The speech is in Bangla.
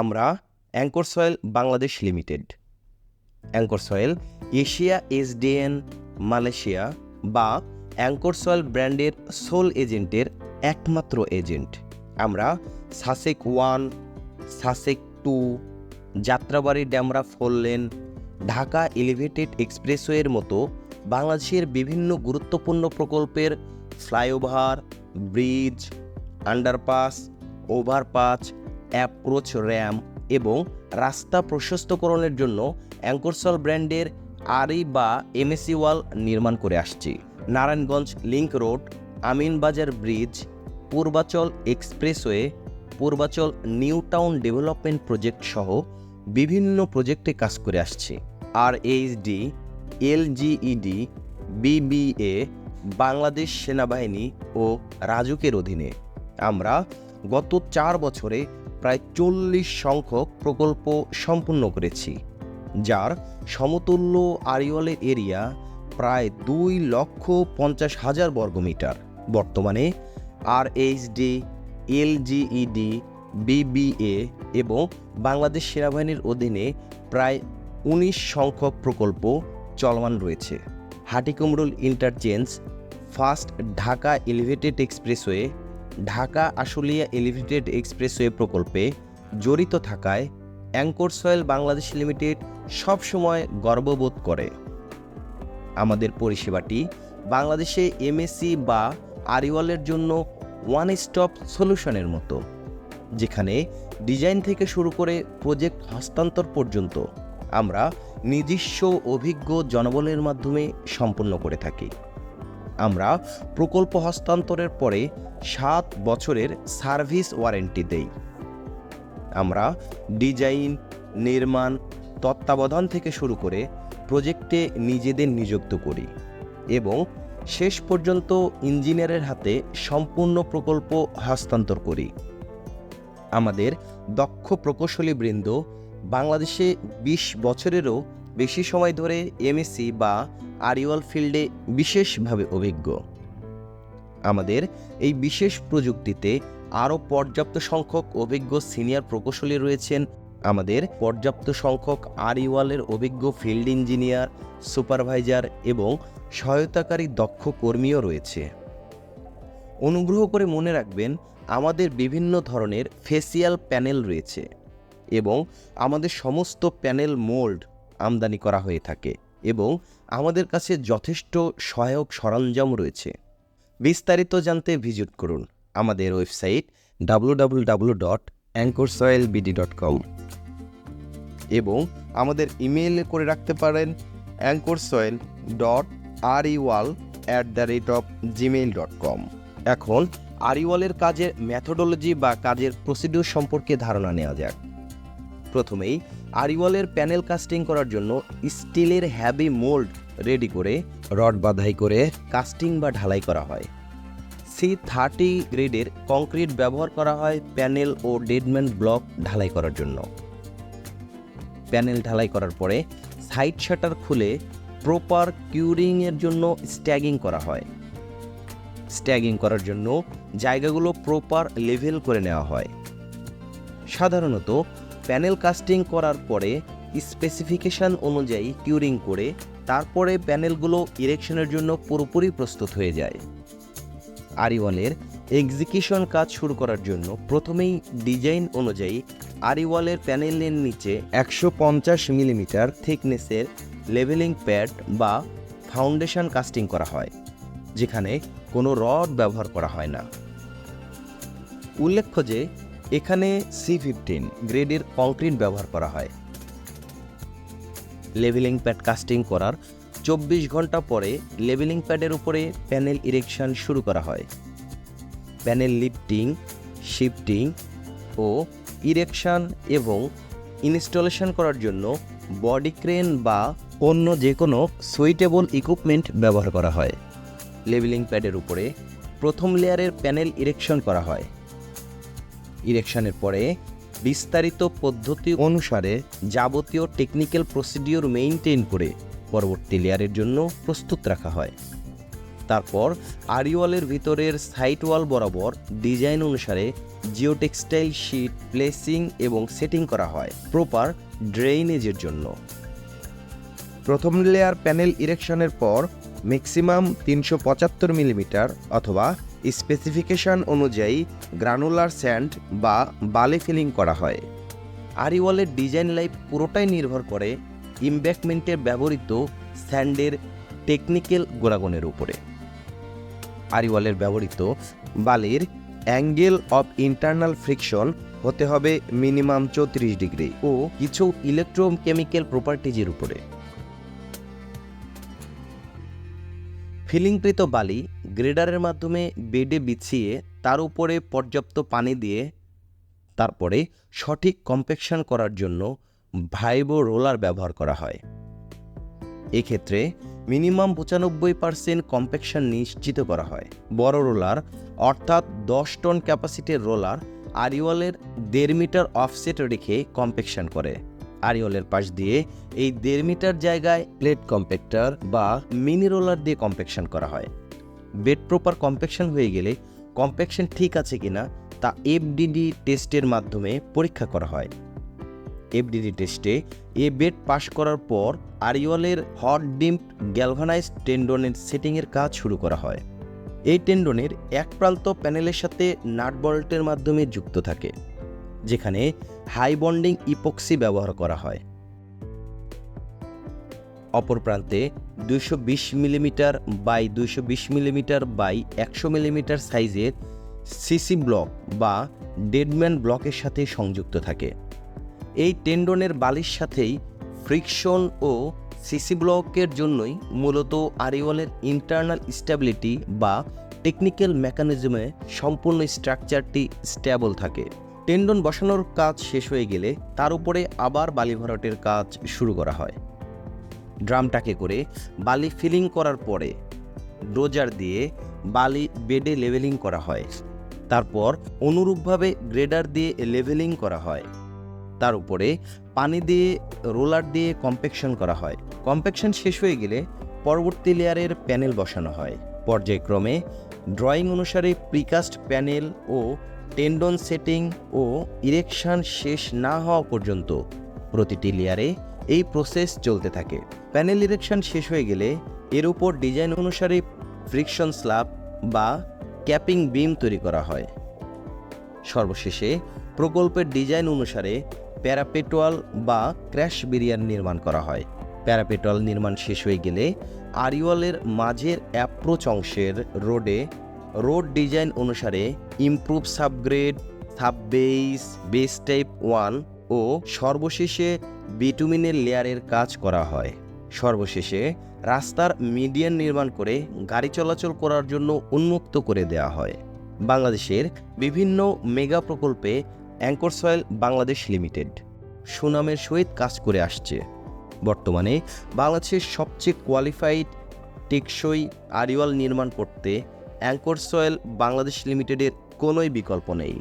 আমরা anchor soil Bangladesh limited. Anchor soil Asia SDN Malaysia বা অ্যাঙ্কর সয়েল ব্র্যান্ডের সোল এজেন্টের একমাত্র এজেন্ট। আমরা SASEC one, SASEC two, Jatrabari Demra four lane, Dhaka elevated এক্সপ্রেসওয়ের মতো বাংলাদেশের বিভিন্ন গুরুত্বপূর্ণ প্রকল্পের flyover, bridge, underpass, overpass approach ramp এবং রাস্তা প্রশস্তকরণের জন্য অ্যাঙ্করসল ব্র্যান্ডের আরই বা এমএসি ওয়াল নির্মাণ করে আসছি। Narayanganj link road, Aminbazar bridge, Purbachal expressway, Purbachal new town development project সহ বিভিন্ন প্রজেক্টে কাজ করে আসছি। আর এইচডি এলজিইডি, বিবিএ, বাংলাদেশ সেনাবাহিনী ও রাজুকের অধীনে। আমরা গত চার বছরে প্রায় চল্লিশ সংখ্যক প্রকল্প সম্পূর্ণ করেছি, যার সমতুল্য আরিওয়ালের এরিয়া প্রায় দুই লক্ষ পঞ্চাশ হাজার বর্গমিটার বর্তমানে আর এইচডি এলজিইডি বিবিএ এবং বাংলাদেশ সেনাবাহিনীর অধীনে প্রায় উনিশ সংখ্যক প্রকল্প চলমান রয়েছে। Hatikumrul interchange first Dhaka elevated expressway Dhaka Ashulia elevated expressway প্রকল্পে জড়িত থাকায় অ্যাঙ্কর সয়েল বাংলাদেশ লিমিটেড সবসময় গর্ববোধ করে। আমাদের পরিষেবাটি বাংলাদেশে এমএসসি বা আরিওয়ালের জন্য ওয়ান স্টপ সলিউশনের মতো, যেখানে ডিজাইন থেকে শুরু করে প্রজেক্ট হস্তান্তর পর্যন্ত আমরা নিজস্ব অভিজ্ঞ জনবলের মাধ্যমে সম্পন্ন করে থাকি। আমরা প্রকল্প হস্তান্তরের পরে সাত বছরের সার্ভিস ওয়ারেন্টি দেই। আমরা ডিজাইন, নির্মাণ, তত্ত্বাবধান থেকে শুরু করে প্রজেক্টে নিজেদের নিযুক্ত করি এবং শেষ পর্যন্ত ইঞ্জিনিয়ারের হাতে সম্পূর্ণ প্রকল্প হস্তান্তর করি। আমাদের দক্ষ প্রকৌশলী বৃন্দ বাংলাদেশে ২০ বছরেরও বেশি সময় ধরে এমএসসি বা আরিওয়াল ফিল্ডে বিশেষভাবে অভিজ্ঞ। আমাদের এই বিশেষ প্রযুক্তিতে আরও পর্যাপ্ত সংখ্যক অভিজ্ঞ সিনিয়র প্রকৌশলী রয়েছেন। আমাদের পর্যাপ্ত সংখ্যক আরিওয়ালের অভিজ্ঞ ফিল্ড ইঞ্জিনিয়ার, সুপারভাইজার এবং সহায়তাকারী দক্ষ কর্মীও রয়েছে। অনুগ্রহ করে মনে রাখবেন, আমাদের বিভিন্ন ধরনের ফেসিয়াল প্যানেল রয়েছে এবং আমাদের সমস্ত প্যানেল মোল্ড আমদানি করা হয়ে থাকে এবং আমাদের কাছে যথেষ্ট সহায়ক সরঞ্জাম রয়েছে। বিস্তারিত জানতে ভিজিট করুন আমাদের website W dot dot com এবং আমাদের ইমেল করে রাখতে পারেন anchor soil dot rewall at the rate of Gmail dot com এখন আরিওয়ালের কাজের ম্যাথোডোলজি বা কাজের প্রসিডিউর সম্পর্কে ধারণা নেওয়া যাক। প্রথমেই আরিওয়ালের প্যানেল কাস্টিং করার জন্য স্টিলের হ্যাভি মোল্ড রেডি করে রড বাধাই করে কাস্টিং বা ঢালাই করা হয়। সি থার্টি গ্রেডের কংক্রিট ব্যবহার করা হয় প্যানেল ও ডেডম্যান ব্লক ঢালাই করার জন্য। প্যানেল ঢালাই করার পরে সাইড শাটার খুলে প্রপার কিউরিংয়ের জন্য স্ট্যাগিং করা হয়। স্ট্যাগিং করার জন্য জায়গাগুলো প্রপার লেভেল করে নেওয়া হয়। সাধারণত প্যানেল কাস্টিং করার পরে স্পেসিফিকেশন অনুযায়ী কিউরিং করে তারপরে প্যানেলগুলো ইরেকশনের জন্য পুরোপুরি প্রস্তুত হয়ে যায়। আরিওয়ালের এক্সিকিউশন কাজ শুরু করার জন্য প্রথমেই ডিজাইন অনুযায়ী আরিওয়ালের প্যানেলের নিচে একশো পঞ্চাশ মিলিমিটার থিকনেসের লেভেলিং প্যাড বা ফাউন্ডেশন কাস্টিং করা হয়, যেখানে কোনো রড ব্যবহার করা হয় না। উল্লেখ্য যে এখানে সি ফিফটিন গ্রেডের কংক্রিট ব্যবহার করা হয়। লেভেলিং প্যাড কাস্টিং করার চব্বিশ ঘণ্টা পরে লেভেলিং প্যাডের উপরে প্যানেল ইরেকশন শুরু করা হয়। প্যানেল লিফটিং, শিফটিং ও ইরেকশন এবং ইনস্টলেশন করার জন্য বডি ক্রেন বা অন্য যে কোনো সুইটেবল ইকুইপমেন্ট ব্যবহার করা হয়। লেভেলিং প্যাডের উপরে প্রথম লেয়ারের প্যানেল ইরেকশন করা হয়। ইরেকশনের পরে, বিস্তারিত পদ্ধতি অনুসারে যাবতীয় টেকনিক্যাল প্রসিডিওর মেইনটেইন করে পরবর্তী লেয়ারের জন্য প্রস্তুত রাখা হয়। তারপর আরিওয়ালের ভিতরের সাইট ওয়াল বরাবর ডিজাইন অনুসারে জিওটেক্সটাইল শিট প্লেসিং এবং সেটিং করা হয় প্রপার ড্রেইনেজের জন্য। প্রথম লেয়ার প্যানেল ইরেকশনের পর ম্যাক্সিমাম তিনশো পঁচাত্তর মিলিমিটার অথবা স্পেসিফিকেশন অনুযায়ী গ্রানুলার স্যান্ড বা বালি ফিলিং করা হয়। আরিওয়ালের ডিজাইন লাইফ পুরোটাই নির্ভর করে ইম্ব্যাকমেন্টে ব্যবহৃত স্যান্ডের টেকনিক্যাল গুণাগুণের উপরে। আরিওয়ালের ব্যবহৃত বালির অ্যাঙ্গেল অফ ইন্টারনাল ফ্রিকশন হতে হবে মিনিমাম চৌত্রিশ ডিগ্রি ও কিছু ইলেকট্রোকেমিক্যাল প্রপার্টিজের উপরে। ফিলিংকৃত বালি গ্রেডারের মাধ্যমে বেডে বিছিয়ে তার উপরে পর্যাপ্ত পানি দিয়ে তারপরে সঠিক কম্পেকশন করার জন্য ভাইবো রোলার ব্যবহার করা হয়। এক্ষেত্রে মিনিমাম পঁচানব্বই পার্সেন্ট কম্পেকশন নিশ্চিত করা হয়। বড় রোলার, অর্থাৎ দশ টন ক্যাপাসিটির রোলার আরিওয়ালের দেড় মিটার অফসেট রেখে কম্পেকশন করে। আরিওয়ালের পাশ দিয়ে এই দেড় মিটার জায়গায় প্লেট কম্পেক্টর বা মিনি রোলার দিয়ে কম্পেকশন করা হয়। বেড প্রপার কম্পেকশন হয়ে গেলে কম্পেকশন ঠিক আছে কিনা তা এফডিডি টেস্টের মাধ্যমে পরীক্ষা করা হয়। এফডিডি টেস্টে এ বেড পাশ করার পর আরিওয়ালের হট ডিম্প গ্যালভানাইজ টেন্ডনের সেটিংয়ের কাজ শুরু করা হয়। এই টেন্ডনের এক প্রান্ত প্যানেলের সাথে নাট বল্টের মাধ্যমে যুক্ত থাকে। যেখানে হাই বন্ডিং ইপক্সি ব্যবহার করা হয়। অপর প্রান্তে দুইশো বিশ মিলিমিটার বাই দুইশো বিশ মিলিমিটার বাই একশো মিলিমিটার সাইজের সিসি ব্লক বা ডেডম্যান ব্লকের সাথে সংযুক্ত থাকে। এই টেন্ডনের বালির সাথেই ফ্রিকশন ও সিসি ব্লকের জন্যই মূলত আরিওয়ালের ইন্টারনাল স্ট্যাবিলিটি বা টেকনিক্যাল মেকানিজমে সম্পূর্ণ স্ট্রাকচারটি স্ট্যাবল থাকে। টেন্ডন বসানোর কাজ শেষ হয়ে গেলে তার উপরে আবার বালি ভরাটের কাজ শুরু করা হয়। ড্রামটাকে করে বালি ফিলিং করার পরে ডোজার দিয়ে বালি বেডে লেভেলিং করা হয়। তারপর অনুরূপভাবে গ্রেডার দিয়ে লেভেলিং করা হয়। তার উপরে পানি দিয়ে, রোলার দিয়ে কম্পেকশন করা হয়। কম্পেকশন শেষ হয়ে গেলে পরবর্তী লেয়ারের প্যানেল বসানো হয়। পর্যায়ক্রমে ড্রয়িং অনুসারে প্রিকাস্ট প্যানেল ও টেন্ডন সেটিং ও ইরেকশন শেষ না হওয়া পর্যন্ত প্রতিটি লেয়ারে এই প্রসেস চলতে থাকে। প্যানেল ইরেকশন শেষ হয়ে গেলে এর উপর ডিজাইন অনুসারে ফ্রিকশন স্ল্যাব বা ক্যাপিং বিম তৈরি করা হয়। সর্বশেষে প্রকল্পের ডিজাইন অনুসারে প্যারাপেটোয়াল বা ক্র্যাশ বিরিয়ার নির্মাণ করা হয়। প্যারাপেটোয়াল নির্মাণ শেষ হয়ে গেলে আরিওয়ালের মাঝের অ্যাপ্রোচ অংশের রোডে রোড ডিজাইন অনুসারে improve subgrade subbase base type one ও সর্বশেষে বিটুমিনের লেয়ারের কাজ করা হয়। সর্বশেষে রাস্তার মিডিয়ান নির্মাণ করে গাড়ি চলাচল করার জন্য উন্মুক্ত করে দেওয়া হয়। বাংলাদেশের বিভিন্ন মেগা প্রকল্পে অ্যাঙ্কর সয়েল বাংলাদেশ লিমিটেড সুনামের সহিত কাজ করে আসছে। বর্তমানে বাংলাদেশের সবচেয়ে কোয়ালিফাইড, টেকসই, আরিওয়াল নির্মাণ করতে অ্যাঙ্কর সয়েল বাংলাদেশ লিমিটেডের কোনোই বিকল্প নেই।